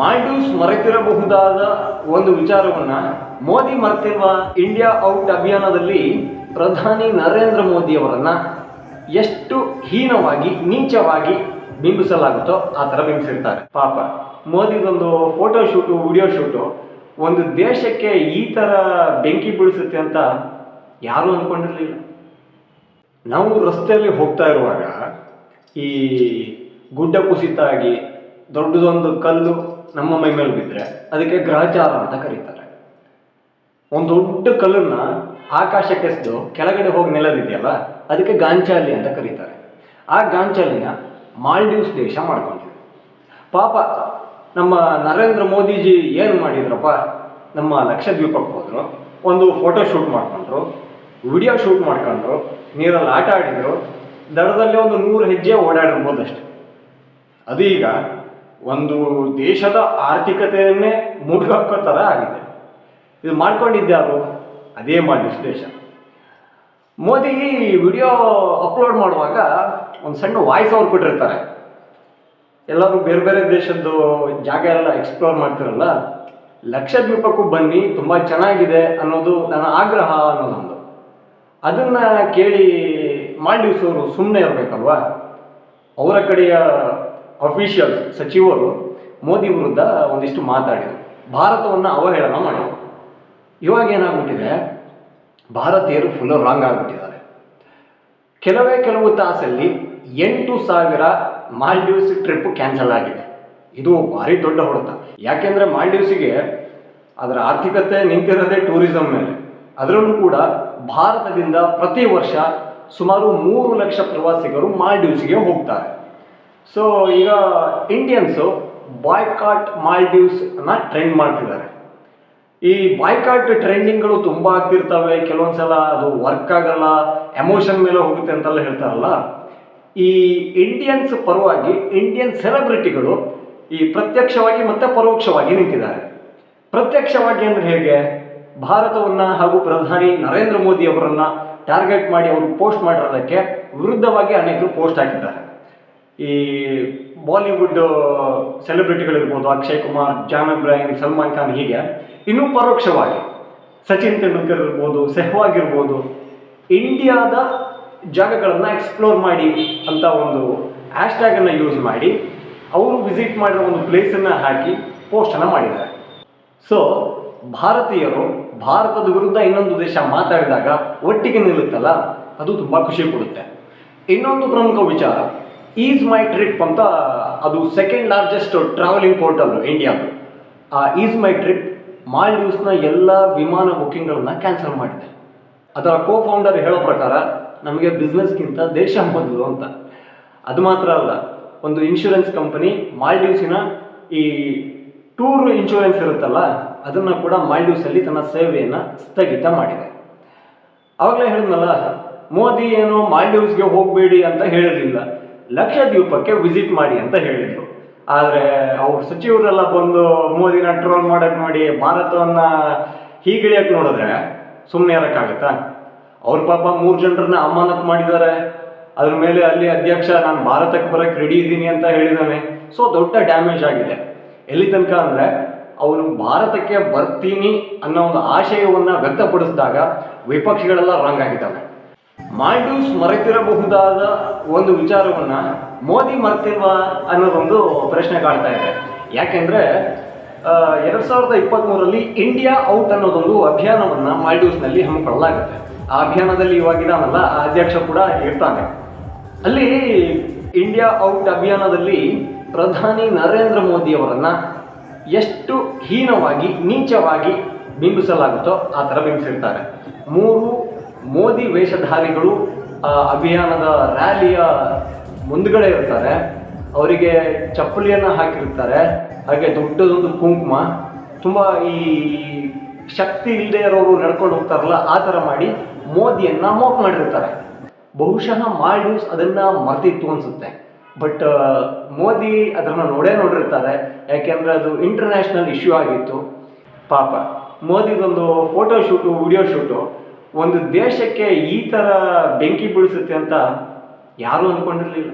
ಮಾಲ್ಡೀವ್ಸ್ ಮರೆತಿರಬಹುದಾದ ಒಂದು ವಿಚಾರವನ್ನ Modi ಮರೆತಿರುವ India out ಅಭಿಯಾನದಲ್ಲಿ ಪ್ರಧಾನಿ ನರೇಂದ್ರ ಮೋದಿಯವರನ್ನ ಎಷ್ಟು ಹೀನವಾಗಿ, ನೀಚವಾಗಿ ಬಿಂಬಿಸಲಾಗುತ್ತೋ ಆ ಥರ ಬಿಂಬಿಸಿರ್ತಾರೆ. ಪಾಪ, ಮೋದಿದೊಂದು ಫೋಟೋ ಶೂಟು ವಿಡಿಯೋ ಶೂಟು ಒಂದು ದೇಶಕ್ಕೆ ಈ ಥರ ಬೆಂಕಿ ಬೀಳಿಸುತ್ತೆ ಅಂತ ಯಾರೂ ಅಂದ್ಕೊಂಡಿರಲಿಲ್ಲ ನಾವು ರಸ್ತೆಯಲ್ಲಿ ಹೋಗ್ತಾ ಇರುವಾಗ ಈ ಗುಡ್ಡ ಕುಸಿತ ಆಗಿ ದೊಡ್ಡದೊಂದು ಕಲ್ಲು ನಮ್ಮ ಮೈ ಮೇಲೆ ಬಿದ್ದರೆ ಅದಕ್ಕೆ ಗ್ರಹಚಾರ ಅಂತ ಕರೀತಾರೆ. ಒಂದು ದೊಡ್ಡ ಕಲ್ಲನ್ನ ಆಕಾಶಕ್ಕೆ ಎಸೆದು ಕೆಳಗಡೆ ಹೋಗಿ ನೆಲದಿದೆಯಲ್ಲ ಅದಕ್ಕೆ ಗಾಂಚಾಲಿ ಅಂತ ಕರೀತಾರೆ. ಆ ಗಾಂಚಾಲಿನ ಮಾಲ್ಡೀವ್ಸ್ ದೇಶ ಮಾಡ್ಕೊಂಡಿದೆ. ಪಾಪ ನಮ್ಮ ನರೇಂದ್ರ ಮೋದಿಜಿ ಏನು ಮಾಡಿದ್ರಪ್ಪ, ನಮ್ಮ ಲಕ್ಷದ್ವೀಪಕ್ಕೆ ಹೋದರು, ಒಂದು ಫೋಟೋ ಶೂಟ್ ಮಾಡ್ಕೊಂಡ್ರು ವಿಡಿಯೋ ಶೂಟ್ ಮಾಡ್ಕೊಂಡ್ರು, ನೀರಲ್ಲಿ ಆಟ ಆಡಿದರು, ದಡದಲ್ಲಿ ಒಂದು ನೂರು ಹೆಜ್ಜೆ ಓಡಾಡಿರ್ಬೋದು ಅಷ್ಟೆ ಅದು ಈಗ ಒಂದು ದೇಶದ ಆರ್ಥಿಕತೆಯನ್ನೇ ಮುಳುಗಾಕೋ ಥರ ಆಗಿದೆ. ಇದು ಮಾಡ್ಕೊಂಡಿದ್ಯಾರು ಅದೇ ಮಾಡಿ ದೇಶ ಮೋದಿ ವಿಡಿಯೋ ಅಪ್ಲೋಡ್ ಮಾಡುವಾಗ ಒಂದು ಸಣ್ಣ ವಾಯ್ಸ್ ಅವ್ರು ಕೊಟ್ಟಿರ್ತಾರೆ. ಎಲ್ಲರೂ ಬೇರೆ ಬೇರೆ ದೇಶದ್ದು ಜಾಗ ಎಲ್ಲ ಎಕ್ಸ್ಪ್ಲೋರ್ ಮಾಡ್ತಿರಲ್ಲ, ಲಕ್ಷದ್ವೀಪಕ್ಕೂ ಬನ್ನಿ, ತುಂಬ ಚೆನ್ನಾಗಿದೆ ಅನ್ನೋದು ನನ್ನ ಆಗ್ರಹ ಅನ್ನೋದೊಂದು ಅದನ್ನು ಕೇಳಿ ಮಾಲ್ಡೀವ್ಸ್ ಅವರು ಸುಮ್ಮನೆ ಇರಬೇಕಲ್ವಾ? ಅವರ ಕಡೆಯ ಅಫಿಷಿಯಲ್ಸ್ ಸಚಿವರು ಮೋದಿ ವಿರುದ್ಧ ಒಂದಿಷ್ಟು ಮಾತಾಡಿದರು. ಭಾರತವನ್ನು ಅವಹೇಳನ ಮಾಡಿದರು. ಇವಾಗ ಏನಾಗ್ಬಿಟ್ಟಿದೆ? ಭಾರತೀಯರು ಫುಲ್ ರಾಂಗ್ ಆಗಿಬಿಟ್ಟಿದ್ದಾರೆ. ಕೆಲವೇ ಕೆಲವು ತಾಸಲ್ಲಿ ಎಂಟು ಸಾವಿರ ಮಾಲ್ಡೀವ್ಸ್ ಟ್ರಿಪ್ ಕ್ಯಾನ್ಸಲ್ ಆಗಿದೆ. ಇದು ಭಾರಿ ದೊಡ್ಡ ಹೊಡೆತ. ಯಾಕೆಂದರೆ ಮಾಲ್ಡೀವ್ಸಿಗೆ ಅದರ ಆರ್ಥಿಕತೆ ನಿಂತಿರೋದೇ ಟೂರಿಸಂ ಮೇಲೆ. ಅದರಲ್ಲೂ ಕೂಡ ಭಾರತದಿಂದ ಪ್ರತಿ ವರ್ಷ ಸುಮಾರು ಮೂರು ಲಕ್ಷ ಪ್ರವಾಸಿಗರು ಮಾಲ್ಡೀವ್ಸ್ಗೆ ಹೋಗ್ತಾರೆ. ಸೊ ಈಗ ಇಂಡಿಯನ್ಸು ಬಾಯ್ಕಾಟ್ ಮಾಲ್ಡೀವ್ಸನ್ನ ಟ್ರೆಂಡ್ ಮಾಡ್ತಿದ್ದಾರೆ. ಈ ಬಾಯ್ಕಾಟ್ ಟ್ರೆಂಡಿಂಗ್ಗಳು ತುಂಬ ಆಗ್ತಿರ್ತವೆ. ಕೆಲವೊಂದು ಸಲ ಅದು ವರ್ಕ್ ಆಗಲ್ಲ ಎಮೋಷನ್ ಮೇಲೆ ಹೋಗುತ್ತೆ ಅಂತೆಲ್ಲ ಹೇಳ್ತಾರಲ್ಲ. ಈ ಇಂಡಿಯನ್ಸ್ ಪರವಾಗಿ ಇಂಡಿಯನ್ ಸೆಲೆಬ್ರಿಟಿಗಳು ಈ ಪ್ರತ್ಯಕ್ಷವಾಗಿ ಮತ್ತು ಪರೋಕ್ಷವಾಗಿ ನಿಂತಿದ್ದಾರೆ. ಪ್ರತ್ಯಕ್ಷವಾಗಿ ಅಂದರೆ ಹೇಗೆ? ಭಾರತವನ್ನು ಹಾಗೂ ಪ್ರಧಾನಿ ನರೇಂದ್ರ ಮೋದಿ ಅವರನ್ನು ಟಾರ್ಗೆಟ್ ಮಾಡಿ ಅವರು ಪೋಸ್ಟ್ ಮಾಡಿರೋದಕ್ಕೆ ವಿರುದ್ಧವಾಗಿ ಅನೇಕರು ಪೋಸ್ಟ್ ಹಾಕಿದ್ದಾರೆ. ಈ ಬಾಲಿವುಡ್ ಸೆಲೆಬ್ರಿಟಿಗಳಿರ್ಬೋದು ಅಕ್ಷಯ್ ಕುಮಾರ್, ಜಾನ್ ಇಬ್ರಾಹಿಂ ಸಲ್ಮಾನ್ ಖಾನ್ ಹೀಗೆ. ಇನ್ನೂ ಪರೋಕ್ಷವಾಗಿ ಸಚಿನ್ ತೆಂಡೂಲ್ಕರ್ ಇರ್ಬೋದು, ಸೆಹ್ವಾಗ್ ಇರ್ಬೋದು ಇಂಡಿಯಾದ ಜಾಗಗಳನ್ನು ಎಕ್ಸ್ಪ್ಲೋರ್ ಮಾಡಿ ಅಂತ ಒಂದು ಹ್ಯಾಶ್ಟ್ಯಾಗನ್ನು ಯೂಸ್ ಮಾಡಿ ಅವರು ವಿಸಿಟ್ ಮಾಡಿರೋ ಒಂದು ಪ್ಲೇಸನ್ನು ಹಾಕಿ ಪೋಸ್ಟನ್ನು ಮಾಡಿದ್ದಾರೆ. ಸೊ ಭಾರತೀಯರು ಭಾರತದ ವಿರುದ್ಧ ಇನ್ನೊಂದು ದೇಶ ಮಾತಾಡಿದಾಗ ಒಟ್ಟಿಗೆ ನಿಲ್ಲುತ್ತಲ್ಲ? ಅದು ತುಂಬ ಖುಷಿ ಕೊಡುತ್ತೆ. ಇನ್ನೊಂದು ಪ್ರಮುಖ ವಿಚಾರ ಈಸ್ ಮೈ ಟ್ರಿಪ್ ಅಂತ ಅದು ಸೆಕೆಂಡ್ ಲಾರ್ಜೆಸ್ಟ್ ಟ್ರಾವೆಲಿಂಗ್ ಪೋರ್ಟಲ್ ಇಂಡಿಯಾದು ಆ ಈಸ್ ಮೈ ಟ್ರಿಪ್ ಮಾಲ್ಡೀವ್ಸ್ನ ಎಲ್ಲ ವಿಮಾನ ಬುಕ್ಕಿಂಗ್ಗಳನ್ನು ಕ್ಯಾನ್ಸಲ್ ಮಾಡಿದೆ. ಅದರ ಕೋ ಫೌಂಡರ್ ಹೇಳೋ ಪ್ರಕಾರ ನಮಗೆ ಬಿಸ್ನೆಸ್ಗಿಂತ ದೇಶ ಮೊದಲು ಅಂತ. ಅದು ಮಾತ್ರ ಅಲ್ಲ, ಒಂದು ಇನ್ಶೂರೆನ್ಸ್ ಕಂಪನಿ ಮಾಲ್ಡೀವ್ಸಿನ ಈ ಟೂರ್ ಇನ್ಶೂರೆನ್ಸ್ ಇರುತ್ತಲ್ಲ, ಅದನ್ನು ಕೂಡ ಮಾಲ್ಡೀವ್ಸಲ್ಲಿ ತನ್ನ ಸೇವೆಯನ್ನು ಸ್ಥಗಿತ ಮಾಡಿದೆ. ಆವಾಗಲೇ ಹೇಳಿದ್ನಲ್ಲ, ಮೋದಿ ಏನು ಮಾಲ್ಡೀವ್ಸ್ಗೆ ಹೋಗಬೇಡಿ ಅಂತ ಹೇಳಿರಲಿಲ್ಲ. ಲಕ್ಷದ್ವೀಪಕ್ಕೆ ವಿಸಿಟ್ ಮಾಡಿ ಅಂತ ಹೇಳಿದರು. ಆದರೆ ಅವ್ರ ಸಚಿವರೆಲ್ಲ ಬಂದು ಮೋದಿನ ಟ್ರೋಲ್ ಮಾಡಕ್ಕೆ ನೋಡಿ ಭಾರತವನ್ನು ಹೀಗಿಳಿಯಕ್ಕೆ ನೋಡಿದ್ರೆ ಸುಮ್ಮನೆ ಇರೋಕ್ಕಾಗತ್ತಾ? ಅವ್ರ ಪಾಪ ಮೂರು ಜನರನ್ನ ಅಮಾನತ್ ಮಾಡಿದ್ದಾರೆ. ಅದ್ರ ಮೇಲೆ ಅಲ್ಲಿ ಅಧ್ಯಕ್ಷ ನಾನು ಭಾರತಕ್ಕೆ ಬರೋಕ್ಕೆ ರೆಡಿ ಇದ್ದೀನಿ ಅಂತ ಹೇಳಿದ್ದಾನೆ ಸೊ ದೊಡ್ಡ ಡ್ಯಾಮೇಜ್ ಆಗಿದೆ. ಎಲ್ಲಿ ತನಕ ಅಂದರೆ ಅವನು ಭಾರತಕ್ಕೆ ಬರ್ತೀನಿ ಅನ್ನೋ ಒಂದು ಆಶಯವನ್ನು ವ್ಯಕ್ತಪಡಿಸಿದಾಗ ವಿಪಕ್ಷಗಳೆಲ್ಲ ರಾಂಗ್ ಆಗಿದ್ದಾವೆ. ಮಾಲ್ಡೀವ್ಸ್ ಮರೆತಿರಬಹುದಾದ ಒಂದು ವಿಚಾರವನ್ನು ಮೋದಿ ಮರೆತಿಲ್ವಾ ಅನ್ನೋದೊಂದು ಪ್ರಶ್ನೆ ಕಾಡ್ತಾ ಇದೆ. ಯಾಕೆಂದ್ರೆ ಎರಡು ಸಾವಿರದ ಇಪ್ಪತ್ತ್ಮೂರರಲ್ಲಿ ಇಂಡಿಯಾ ಔಟ್ ಅನ್ನೋದೊಂದು ಅಭಿಯಾನವನ್ನು ಮಾಲ್ಡೀವ್ಸ್ನಲ್ಲಿ ಹಮ್ಮಿಕೊಳ್ಳಲಾಗುತ್ತೆ. ಆ ಅಭಿಯಾನದಲ್ಲಿ ಇವಾಗಿದಾನಲ್ಲ ಆ ಅಧ್ಯಕ್ಷ ಕೂಡ ಇರ್ತಾನೆ. ಅಲ್ಲಿ ಇಂಡಿಯಾ ಔಟ್ ಅಭಿಯಾನದಲ್ಲಿ ಪ್ರಧಾನಿ ನರೇಂದ್ರ ಮೋದಿಯವರನ್ನು ಎಷ್ಟು ಹೀನವಾಗಿ, ನೀಚವಾಗಿ ಬಿಂಬಿಸಲಾಗುತ್ತೋ ಆ ಥರ ಬಿಂಬಿಸಿರ್ತಾರೆ. ಮೂರು ಮೋದಿ ವೇಷಧಾರಿಗಳು, ಆ, ಅಭಿಯಾನದ ರ್ಯಾಲಿಯ ಮುಂದ್ಗಡೆ ಇರ್ತಾರೆ. ಅವರಿಗೆ ಚಪ್ಪಲಿಯನ್ನು ಹಾಕಿರ್ತಾರೆ ಹಾಗೆ ದೊಡ್ಡದೊಂದು ಕುಂಕುಮ. ತುಂಬ ಈ ಶಕ್ತಿ ಇಲ್ಲದೆ ಇರೋರು ನಡ್ಕೊಂಡು ಹೋಗ್ತಾರಲ್ಲ, ಆ ಥರ ಮಾಡಿ ಮೋದಿಯನ್ನ ಮೋಕ್ ಮಾಡಿರ್ತಾರೆ. ಬಹುಶಃ ಮಾಲ್ಡೀವ್ಸ್ ಅದನ್ನು ಮರ್ತಿತ್ತು ಅನಿಸುತ್ತೆ. ಬಟ್ ಮೋದಿ ಅದನ್ನು ನೋಡೇ ನೋಡಿರ್ತಾರೆ. ಯಾಕೆಂದರೆ ಅದು ಇಂಟರ್ನ್ಯಾಷನಲ್ ಇಶ್ಯೂ ಆಗಿತ್ತು. ಪಾಪ, ಮೋದಿದೊಂದು ಫೋಟೋ ಶೂಟು ವಿಡಿಯೋ ಶೂಟು ಒಂದು ದೇಶಕ್ಕೆ ಈ ಥರ ಬೆಂಕಿ ಬೀಳಿಸುತ್ತೆ ಅಂತ ಯಾರೂ ಅಂದ್ಕೊಂಡಿರಲಿಲ್ಲ